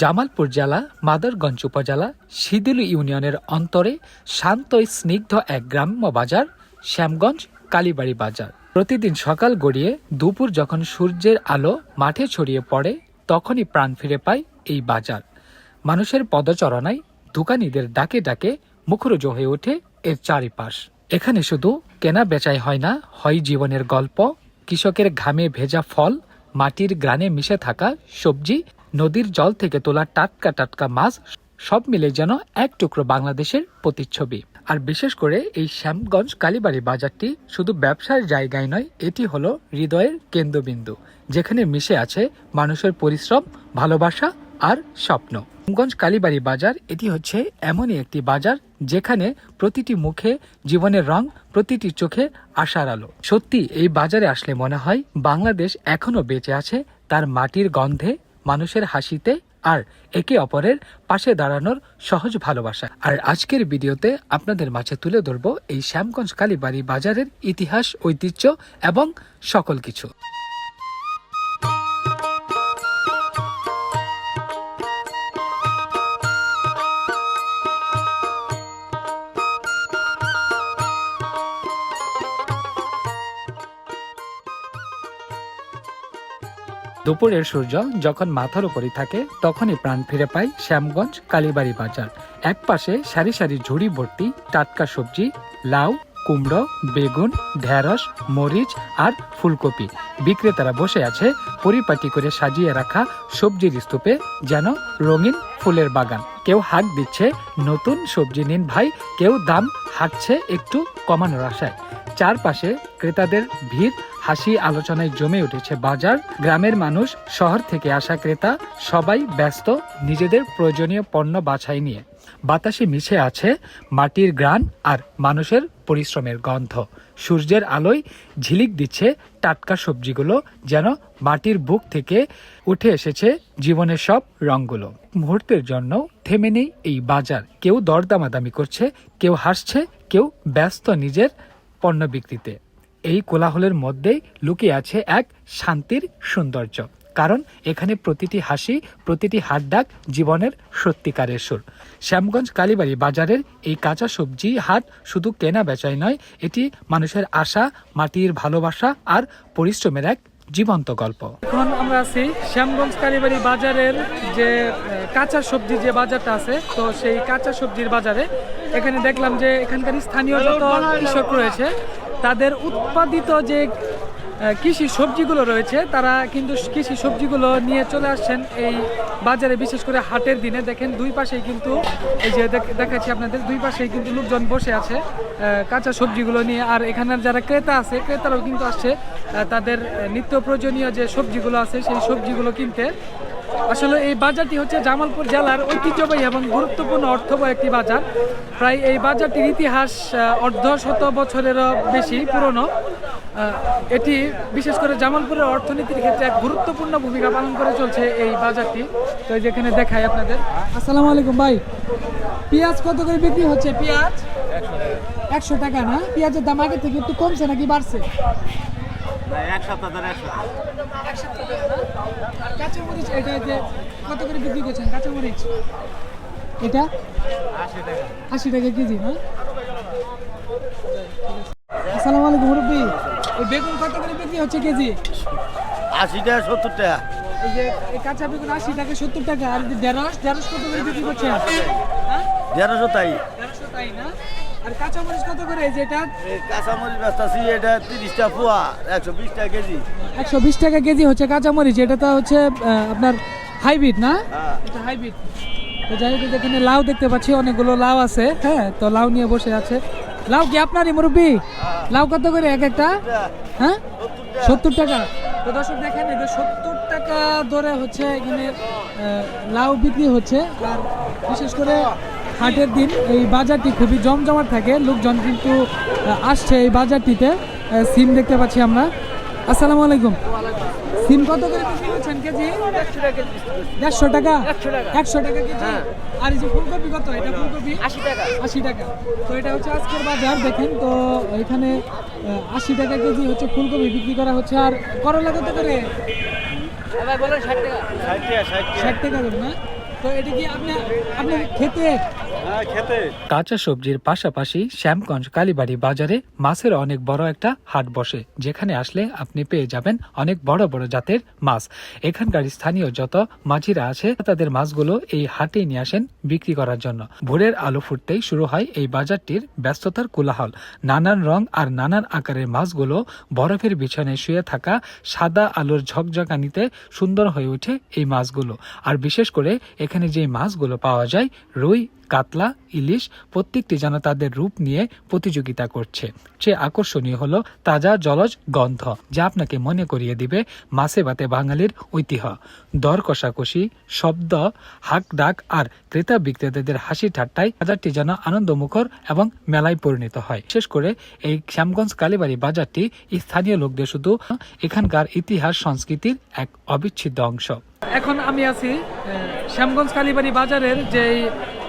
জামালপুর জেলা, মাদারগঞ্জ উপজেলা, সিদিলু ইউনিয়নের অন্তরে শান্ত স্নিগ্ধ এক গ্রাম্য বাজার, শ্যামগঞ্জ কালীবাড়ি বাজার। প্রতিদিন সকাল গড়িয়ে দুপুর যখন সূর্যের আলো মাঠে ছড়িয়ে পড়ে, তখনই প্রাণ ফিরে পায় এই বাজার। মানুষের পদচরণায় দোকানীদের ডাকে ডাকে মুখরোজ হয়ে ওঠে এর চারিপাশ। এখানে শুধু কেনা বেচাই হয় না, হয় জীবনের গল্প, কৃষকের ঘামে ভেজা ফল, মাটির গ্রানে মিশে থাকা সবজি নদীর জল থেকে তোলা টাটকা টাটকা মাছ সব মিলে যেন এক টুকরো বাংলাদেশের প্রতিচ্ছবি। আর বিশেষ করে এই শ্যামগঞ্জ কালীবাড়ি বাজারটি শুধু ব্যবসার জায়গায় নয়, এটি হলো হৃদয়ের কেন্দ্রবিন্দু, যেখানে মিশে আছে মানুষের পরিশ্রম, ভালোবাসা আর স্বপ্ন। শ্যামগঞ্জ কালীবাড়ি বাজার, এটি হচ্ছে এমনই একটি বাজার যেখানে প্রতিটি মুখে জীবনের রং, প্রতিটি চোখে আশার আলো। সত্যি, এই বাজারে আসলে মনে হয় বাংলাদেশ এখনও বেঁচে আছে, তার মাটির গন্ধে মানুষের হাসিতে আর একে অপরের পাশে দাঁড়ানোর সহজ ভালোবাসা। আর আজকের ভিডিওতে আপনাদের মাঝে তুলে ধরব এই শ্যামগঞ্জ কালীবাড়ি বাজারের ইতিহাস, ঐতিহ্য এবং সকল কিছু। দুপুরের সূর্য যখন মাথার উপরই থাকে, তখনই প্রাণ ফিরে পায় শ্যামগঞ্জ কালীবাড়ি বাজার। এক পাশে সারি সারি ঝুড়ি ভর্তি, টাটকা সবজি, লাউ, কুমড়ো, বেগুন, ঢেঁড়স, মরিচ আর ফুলকপি। বিক্রেতারা বসে আছে পরিপাটি করে সাজিয়ে রাখা সবজির স্তূপে যেন রঙিন ফুলের বাগান। কেউ হাক দিচ্ছে, নতুন সবজি নিন ভাই। কেউ দাম হাঁটছে একটু কমানোর আশায়। চারপাশে ক্রেতাদের ভিড়, হাসি আলোচনায় জমে উঠেছে বাজার। গ্রামের মানুষ, শহর থেকে আসা ক্রেতা, সবাই ব্যস্ত, নিজেদের প্রয়োজনীয় পণ্য বাছাই নিয়ে। বাতাসে মিশে আছে মাটির গ্রান আর মানুষের পরিশ্রমের গন্ধ। সূর্যের আলোয় ঝিলিক দিচ্ছে টাটকা সবজিগুলো, যেন মাটির বুক থেকে উঠে এসেছে জীবনের সব রঙগুলো। মুহূর্তের জন্য থেমে নেই এই বাজার। কেউ দরদামাদামি করছে, কেউ হাসছে, কেউ ব্যস্ত নিজের পণ্য বিক্রিতে। এই কোলাহলের মধ্যেই লুকিয়ে আছে এক শান্তির সৌন্দর্য। কারণ এখানে প্রতিটি হাসি, প্রতিটি হাত ডাক জীবনের সত্যিকারের সুর। শ্যামগঞ্জ কালীবাড়ি বাজারের এই কাঁচা সবজি হাট শুধু কেনা বেচাই নয়, এটি মানুষের আশা, মাটির ভালোবাসা আর পরিশ্রমের এক জীবন্ত গল্প। এখন আমরা আছি শ্যামগঞ্জ কালীবাড়ি বাজারের যে কাঁচা সবজি যে বাজারটা আছে, তো সেই কাঁচা সবজির বাজারে এখানে দেখলাম যে এখানকার স্থানীয় যত কৃষক রয়েছে, তাদের উৎপাদিত যে কৃষি সবজিগুলো রয়েছে। তারা কিন্তু কৃষি সবজিগুলো নিয়ে চলে আসছেন এই বাজারে, বিশেষ করে হাটের দিনে। দেখেন, দুই পাশেই কিন্তু এই যে দেখ- দেখাচ্ছি আপনাদের, দুই পাশেই কিন্তু লোকজন বসে আছে কাঁচা সবজিগুলো নিয়ে। আর এখানের যারা ক্রেতা আছে, ক্রেতারাও কিন্তু আসছে তাদের নিত্য প্রয়োজনীয় যে সবজিগুলো আছে, সেই সবজিগুলো কিনতে। আসলে এই বাজারটি হচ্ছে জামালপুর জেলার ঐতিহ্যবাহী এবং গুরুত্বপূর্ণ অর্থবহ একটি বাজার। প্রায় এই বাজারটির ইতিহাস অর্ধ শত বছরেরও বেশি পুরনো। এটি বিশেষ করে জামালপুরের অর্থনীতির ক্ষেত্রে এক গুরুত্বপূর্ণ ভূমিকা পালন করে চলছে এই বাজারটি। তো যেখানে দেখাই আপনাদের। আসসালামু আলাইকুম ভাই। পেঁয়াজ কত করে বিক্রি হচ্ছে? পেঁয়াজ? একশো টাকা না? পেঁয়াজের দাম আগে থেকে একটু কমছে নাকি বাড়ছে? এক সপ্তাহ ধরে এক সপ্তাহ আর কাঁচামরিচ এটা যে কত করে বিক্রি করছেন? কাঁচামরিচ? এটা? আশি টাকা। আশি টাকা কেজি না? আসসালামু আলাইকুম মুরব্বী। এই বেগুন কত করে বিক্রি হচ্ছে কেজি? আশি টাকা সত্তর টাকা। এই যে এই কাঁচা বেগুন আশি টাকা সত্তর টাকা আর ঢেঁড়স ঢেঁড়স কত করে বিক্রি করছেন? হ্যাঁ? দেড়শো তাই। ঢেঁড়সও তাই না? আর কাঁচামরিচ কত করে এই যে এটা? কাঁচামরিচ ব্যস্ত এটা তিরিশটা পোয়া একশো বিশ টাকা কেজি। একশো বিশ টাকা কেজি হচ্ছে কাঁচামরিচ এটা তো হচ্ছে আপনার হাইব্রিড না? হ্যাঁ। এটা হাইব্রিড। তো যাই হোক এখানে লাউ দেখতে পাচ্ছি অনেকগুলো লাউ আছে হ্যাঁ তো লাউ নিয়ে বসে আছে। লাউ কি আপনারই মুরব্বী? লাউ কত করে এক একটা? হ্যাঁ? সত্তর টাকা। তো দর্শক দেখেন সত্তর টাকা ধরে হচ্ছে এখানে লাউ বিক্রি হচ্ছে। আর বিশেষ করে হাটের দিন এই বাজারটি খুবই জমজমাট থাকে লোকজন কিন্তু আসছে এই বাজারটিতে। সিম দেখতে পাচ্ছি আমরা। আসসালামু আলাইকুম। সিম কত করে বিক্রি করছেন কেজি? দেড়শো টাকা? একশো টাকা কেজি? আর এই যে ফুলকপি কত? এটা ফুলকপি? আশি টাকা। আশি টাকা। তো এটা হচ্ছে আজকের বাজার দেখেন তো এখানে আশি টাকা কেজি হচ্ছে ফুলকপি বিক্রি করা হচ্ছে। আর করলা কত করে? ষাট টাকা। ষাট টাকা করে না? তো এটা কি আপনি আপনি খেতে কাঁচা সবজির পাশাপাশি শ্যামগঞ্জ কালীবাড়ি বাজারে মাছের অনেক বড় একটা হাট বসে, যেখানে আসলে আপনি পেয়ে যাবেন অনেক বড় বড় জাতের মাছ। এখানকার স্থানীয় যত মাঝিরা আছে, তাদের মাছগুলো এই হাটে নিয়ে আসেন বিক্রি করার জন্য। ভোরের আলো ফুটতেই শুরু হয় এই বাজারটির ব্যস্ততার কোলাহল। নানান রং আর নানান আকারের মাছগুলো বরফের বিছানে শুয়ে থাকা সাদা আলোর ঝকঝকানিতে সুন্দর হয়ে ওঠে এই মাছগুলো। আর বিশেষ করে এখানে যে মাছগুলো পাওয়া যায় রুই কাতলা, ইলিশ প্রত্যেকটি যেন তাদের রূপ নিয়ে প্রতিযোগিতা করছে। সে আকর্ষণীয় হলো তাজা জলজ গন্ধ, যা আপনাকে মনে করিয়ে দিবে মাছে ভাতে বাঙালির ঐতিহ্য। দর কষাকষি, শব্দ, হাক ডাক আর ক্রেতা বিক্রেতাদের হাসি ঠাট্টায় বাজারটি যেন আনন্দমুখর এবং মেলায় পরিণত হয়। বিশেষ করে এই শ্যামগঞ্জ কালীবাড়ি বাজারটি স্থানীয় লোকদের শুধু এখানকার ইতিহাস, সংস্কৃতির এক অবিচ্ছেদ্য অংশ। এখন আমি আছি শ্যামগঞ্জ কালীবাড়ি বাজারের যে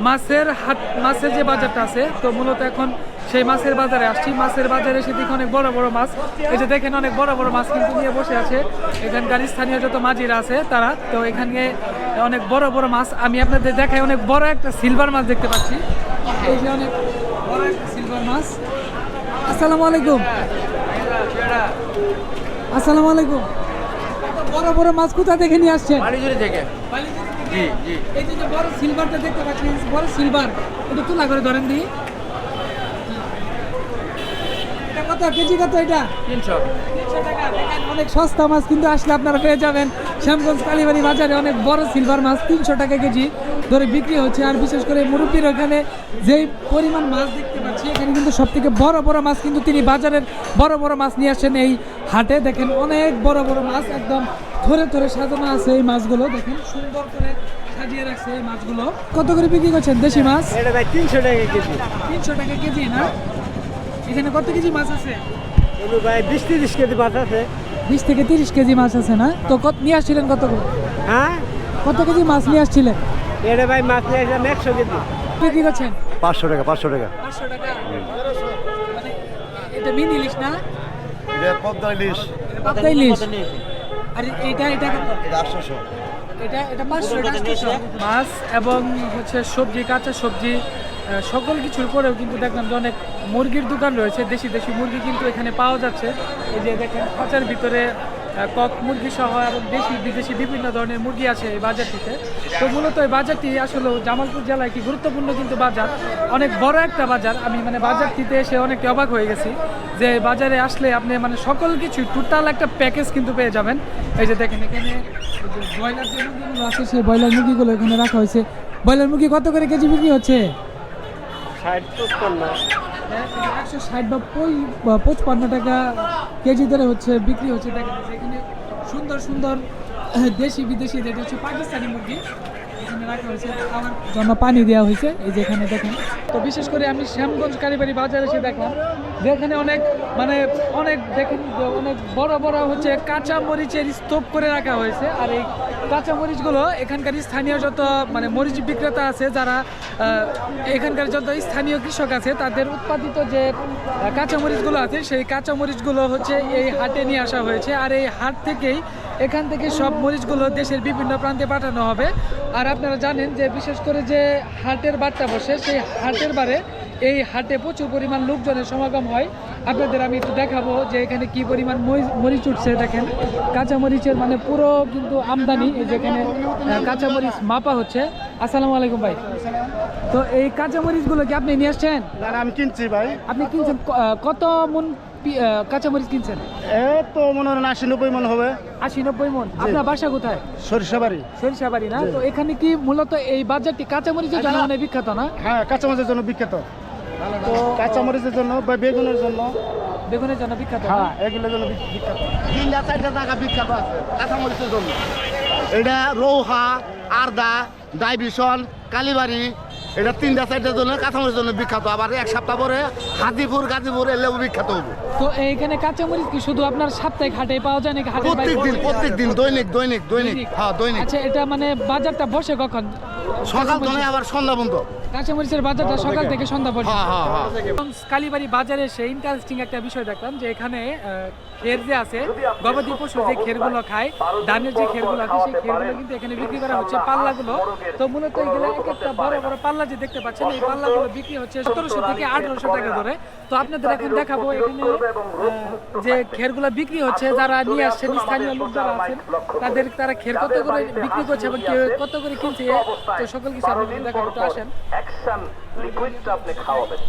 মাছের হাট, মাছের যে বাজারটা আছে, তো মূলত এখন সেই মাছের বাজারে আসছি। মাছের বাজারে এসে দেখি অনেক বড় বড় মাছ। এই যে দেখেন অনেক বড় বড় মাছ কিন্তু নিয়ে বসে আছে। এখানকার স্থানীয় যত মাঝিরা আছে, তারা, তো এখানে অনেক বড় বড় মাছ। আমি আপনাদের দেখাই অনেক বড় একটা সিলভার মাছ দেখতে পাচ্ছি। এই যে অনেক বড় একটা সিলভার মাছ। আসসালামু আলাইকুম। আসসালামু আলাইকুম। বড় বড় মাছ কোথা থেকে নিয়ে আসছেন? বালিজুরি থেকে। জি জি। এই যে বড় সিলভারটা দেখতে পাচ্ছেন বড় সিলভার একটু তুলা করে ধরেন দি এটা কত? কেজি কত এটা? তিনশো। তিনশো টাকা। অনেক সস্তা মাছ কিন্তু আসলে আপনারা পেয়ে যাবেন। শ্যামগঞ্জ কালীবাড়ি বাজারে অনেক বড় সিলভার মাছ তিনশো টাকা কেজি ধরে বিক্রি হচ্ছে। আর বিশেষ করে মুরব্বীর ওখানে যেই পরিমাণ মাছ দেখতে এখানে কিন্তু সব থেকে বড় বড় মাছ কিন্তু তিনি বাজারের বড় বড় মাছ নিয়ে আসেন এই হাটে। দেখেন অনেক বড় বড় মাছ একদম ধরে ধরে সাজানো আছে এই মাছগুলো। দেখেন সুন্দর করে সাজিয়ে রাখছে এই মাছগুলো। কত করে বিক্রি করছেন দেশি মাছ? এটা ভাই তিনশো টাকা কেজি। তিনশো টাকা কেজি না? এখানে কত কেজি মাছ আছে? ভাই বিশ তিরিশ কেজি মাছ আছে। বিশ থেকে তিরিশ কেজি মাছ আছে না? তো কত নিয়ে আসছিলেন কত করে? হ্যাঁ? কত কেজি মাছ নিয়ে আসছিলেন? এটা ভাই মাছ নিয়ে আসলাম একশো কেজি। বিক্রি করছেন? পাঁচশো টাকা পাঁচশো টাকা। পাঁচশো টাকা? মানে এটা মিনি ইলিশ না? এটা পদ্মা ইলিশ। পাবদা ইলিশ? আর এটা এটা এটা আটশোশো। এটা এটা পাঁচশো এটা মাছ এবং হচ্ছে সবজি কাঁচা সবজি আহ, সকল কিছুর পরেও কিন্তু দেখলাম যে অনেক মুরগির দোকান রয়েছে। দেশি দেশি মুরগি কিন্তু এখানে পাওয়া যাচ্ছে। এই যে দেখেন খাঁচার ভিতরে কক মুরগি সহ এবং দেশি বিদেশি বিভিন্ন ধরনের মুরগি আছে এই বাজারটিতে। তো মূলত এই বাজারটি আসলে জামালপুর জেলায় একটি গুরুত্বপূর্ণ কিন্তু বাজার। অনেক বড় একটা বাজার। আমি মানে বাজারটিতে এসে অনেকটা অবাক হয়ে গেছি যে বাজারে আসলে আপনি মানে সকল কিছু টোটাল একটা প্যাকেজ কিন্তু পেয়ে যাবেন। এই যে দেখেন এখানে ব্রয়লার যে মুরগিগুলো আছে, সেই ব্রয়লার মুরগিগুলো এখানে রাখা হয়েছে। ব্রয়লার মুরগি কত করে কেজি বিক্রি হচ্ছে? ষাট একশো ষাট বা পঁচপান্ন টাকা কেজি ধরে হচ্ছে বিক্রি হচ্ছে এই এখানে সুন্দর সুন্দর দেশি বিদেশি যেটা হচ্ছে পাকিস্তানি মুরগি। জন্য পানি দেওয়া হয়েছে এই যে এখানে দেখেন। তো বিশেষ করে আমি শ্যামগঞ্জ কালীবাড়ি বাজারে এসে দেখলাম যে এখানে অনেক মানে অনেক দেখেন অনেক বড় বড় হচ্ছে কাঁচা মরিচের স্তূপ করে রাখা হয়েছে। আর এই কাঁচা মরিচগুলো এখানকার স্থানীয় যত মানে মরিচ বিক্রেতা আছে যারা এখানকার যত স্থানীয় কৃষক আছে তাদের উৎপাদিত যে আহ, কাঁচা মরিচগুলো আছে সেই কাঁচা মরিচগুলো হচ্ছে এই হাটে নিয়ে আসা হয়েছে। আর এই হাট থেকেই এখান থেকে সব মরিচগুলো দেশের বিভিন্ন প্রান্তে পাঠানো হবে। আর আপনারা জানেন যে বিশেষ করে যে হাটের বারটা বসে সেই হাটের বারে এই হাটে প্রচুর পরিমাণ লোকজনের সমাগম হয়। আপনাদের আমি একটু দেখাবো যে এখানে কি পরিমাণ মরিচ উঠছে। দেখেন কাঁচা মরিচের মানে পুরো কিন্তু আমদানি এই যেখানে আহ, কাঁচা মরিচ মাপা হচ্ছে। আসসালামু আলাইকুম ভাই। তো এই কাঁচা মরিচগুলো কি আপনি নিয়ে আসছেন? আমি কিনছি ভাই। আপনি কিনছেন কত মন পি- আহ, কাঁচা মরিচ কিনছেন? এ তো মনে হয় আশি নব্বই মন হবে। আশি নব্বই মন। আপনার বাসা কোথায়? সরিষাবাড়ি সরিষাবাড়ি না? তো এখানে কি মূলত এই বাজারটি কাঁচা মরিচের জন্য অনেক বিখ্যাত না? হ্যাঁ কাঁচামরিচের জন্য বিখ্যাত। তো কাঁচামরিচের জন্য বা বেগুনের জন্য বেগুনের জন্য বিখ্যাত হ্যাঁ এগুলোর জন্য বিখ্যাত। তিনটা চারটা টাকা বিখ্যাত আছে কাঁচামরিচের জন্য। এটা রৌহা আরদা ডাইভিশন কালীবাড়ি এটা তিনটা চারটার জন্য কাঁচামরিচের জন্য বিখ্যাত। আবার এক সপ্তাহ পরে হাজিপুর গাজীপুর এলেও বিখ্যাত হবে। তো এইখানে কাঁচামরিচ কি শুধু আপনার সাপ্তাহিক হাটে পাওয়া যায় নাকি হাটের প্রত্যেক দিন প্রত্যেক দিন দৈনিক দৈনিক। দৈনিক? হ্যাঁ দৈনিক। আচ্ছা এটা মানে বাজারটা বসে কখন? সকাল ধরে আবার সন্ধ্যা পর্যন্ত। কাঁচামরিচের বাজারটা সকাল থেকে। সন্ধ্যা পর্যন্ত। হ্যাঁ হ্যাঁ হ্যাঁ। কালীবাড়ি বাজারে এসে ইন্টারেস্টিং একটা বিষয় দেখলাম যে এখানে খের যে আছে গবাদি পশু যে খেরগুলো খায় ধানের যে খেরগুলো আছে সেই খেরগুলো কিন্তু এখানে বিক্রি করা হচ্ছে পাল্লাগুলো। তো মূলত এগুলো এক একটা বড় বড় পাল্লা যে দেখতে পাচ্ছেন এই পাল্লাগুলো বিক্রি হচ্ছে সতেরোশো থেকে আঠারোশো টাকা ধরে। তো আপনাদের এখন দেখাবো এখানে যে খেরগুলো বিক্রি হচ্ছে যারা নিয়ে আসছেন স্থানীয় লোক যারা আছেন তাদের তারা খের কত করে বিক্রি করছে এবং কত করে কিনছে তো সকল কিছু আপনাদের দেখাবো তো আসেন। অ্যাকশন লিকুইডটা আপনি খাওয়াবেন।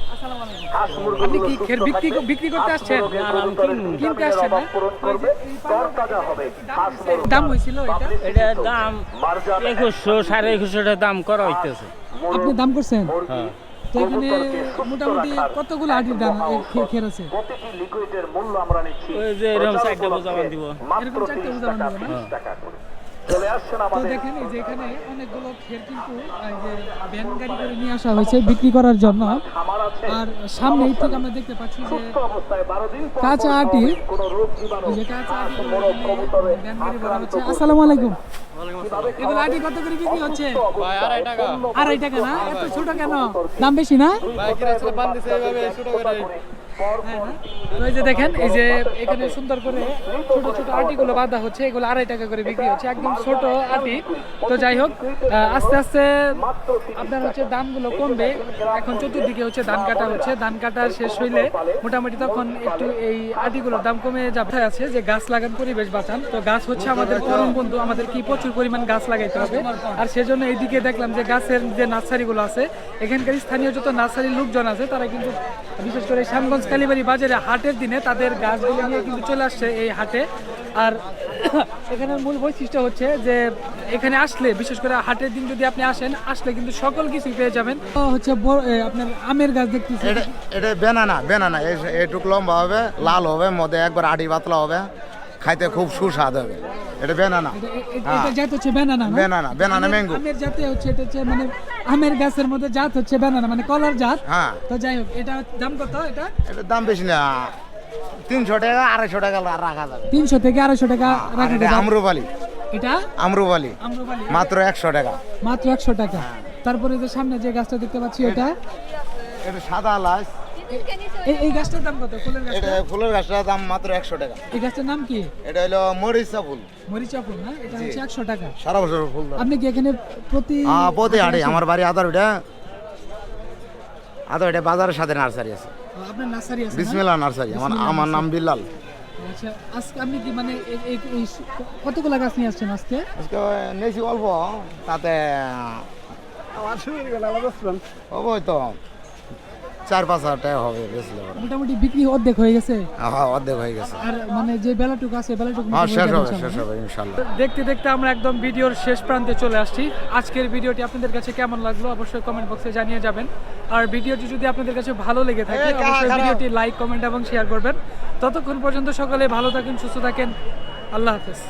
হাঁস মুরগি কি খের বিক্রি বিক্রি করতে আসছেন? কিনতে আসছেন? না ওই যে এই পাল্লা- তাজা হবে দাম এটা? এটার দাম মার্জান একুশশো সাড়ে একুশশো টাকা দাম করা হইতেছে। আপনি দাম করছেন? হ্যাঁ। এখানে মোটামুটি কতগুলো আটির দাম? খের আছে? লিকুইডের মূল্য আমরা নিচ্ছি। ওই যে এরকম চারটা বোঝাবান দিব। এরকম চারটে টাকা দেবো না? বিশ টাকা করে চলে আসছেন তো দেখেন যে এখানে অনেকগুলো খের কিন্তু এই যে ভ্যান গাড়ি করে নিয়ে আসা হয়েছে বিক্রি করার জন্য। আর সামনে এই থেকে আমরা দেখতে পাচ্ছি যে কাঁচা আটি। যে কাঁচা আটি ভ্যান গাড়ি ভরা হচ্ছে। আসসালামু আলাইকুম। এগুলো আটি কত করে বিক্রি হচ্ছে। আড়াই টাকা। আড়াই টাকা না? এত ছোট কেন? দাম বেশি না। এই যে দেখেন, এই যে এখানে সুন্দর করে ছোট ছোট আটিগুলো বাঁধা হচ্ছে, এগুলো আড়াই টাকা করে বিক্রি হচ্ছে, একদম ছোট আটি। তো যাই হোক আস্তে আস্তে আপনার হচ্ছে দামগুলো কমবে। এখন চতুর্দিকে হচ্ছে ধান কাটা হচ্ছে। ধান কাটা শেষ হইলে মোটামুটি তখন একটু এই আটিগুলোর দাম কমে যাবে। আছে যে গাছ লাগান, পরিবেশ বাঁচান। তো গাছ হচ্ছে আমাদের পরম বন্ধু, আমাদের কি প্রচুর পরিমাণ গাছ লাগাইতে হবে। আর সেজন্য এইদিকে দেখলাম যে গাছের যে নার্সারিগুলো আছে, এখানকার স্থানীয় যত নার্সারির লোকজন আছে, তারা কিন্তু বিশেষ করে শ্যামগঞ্জ কালীবাড়ি বাজারে হাটের দিনে তাদের গাছগুলো নিয়ে কিন্তু চলে আসছে এই হাটে। আর এখানে মূল বৈশিষ্ট্য হচ্ছে যে এখানে আসলে বিশেষ করে হাটের দিন যদি আপনি আসেন আসলে কিন্তু সকল কিছুই পেয়ে যাবেন। হচ্ছে আপনার আমের গাছ দেখতেছি। এটা এটা বেনানা বেনানা। এইটুক লম্বা হবে লাল হবে মধ্যে একবার আটি পাতলা হবে। খাইতে খুব সুস্বাদ হবে। এটা বেনানা। এটা- এ- জাত হচ্ছে বেনানা বেনানা বেনানা ম্যাঙ্গো। আমের জাতে হচ্ছে এটা হচ্ছে মানে আমের গাছের মধ্যে জাত হচ্ছে বেনানা মানে কলার জাত। হ্যাঁ। তো যাই হোক এটা দাম কত এটা? এটা দাম বেশি না তিনশো টাকা আড়াইশো টাকা রাখা যাবে। তিনশো থেকে আড়াইশো টাকা আর রাখা যাবে। আম্রপালি। এটা? আম্রপালি। মাত্র একশো টাকা। মাত্র একশো টাকা। তারপরে যে সামনে যে গাছটা দেখতে পাচ্ছি এটা এটা সাদা লাশ এই এই গাছটার দাম কত? ফুলের এটা ফুলের গাছটার দাম মাত্র একশো টাকা। এই গাছটার নাম কি? এটা হলো মরিচা ফুল। মরিচা ফুল না এটা হচ্ছে একশো টাকা। সারা বছর ফুল আপনি কি এখানে প্রতি প্রতি হাটে আমার বাড়ি আদার ওইটা। আদার ওইটা বাজারের সাথে নার্সারি আছে। আপনার নার্সারি আছে না? নার্সারি আমার আমার নাম বিল্লাল। আচ্ছা আজকে আপনি কি মানে কতগুলো গাছ নিয়ে আসছেন আজকে? আজকে নেছি অল্প তাতে ওই তো চার পাঁচ হাজার টাকা হবে মোটামুটি বিক্রি অর্ধেক হয়ে গেছে? হ্যাঁ অর্ধেক হয়ে গেছে। আর মানে যে বেলাটুকু আছে বেলাটুকু হ্যাঁ শেষ হবে শেষ হবে ইনশাল্লাহ। দেখতে দেখতে আমরা একদম ভিডিওর শেষ প্রান্তে চলে আসছি। আজকের ভিডিওটি আপনাদের কাছে কেমন লাগল অবশ্যই কমেন্ট বক্সে জানিয়ে যাবেন। আর ভিডিওটি যদি আপনাদের কাছে ভালো লেগে থাকে অবশ্যই ভিডিওটি লাইক কমেন্ট এবং শেয়ার করবেন। ততক্ষণ পর্যন্ত সকলে ভালো থাকেন সুস্থ থাকেন। আল্লাহ হাফেজ।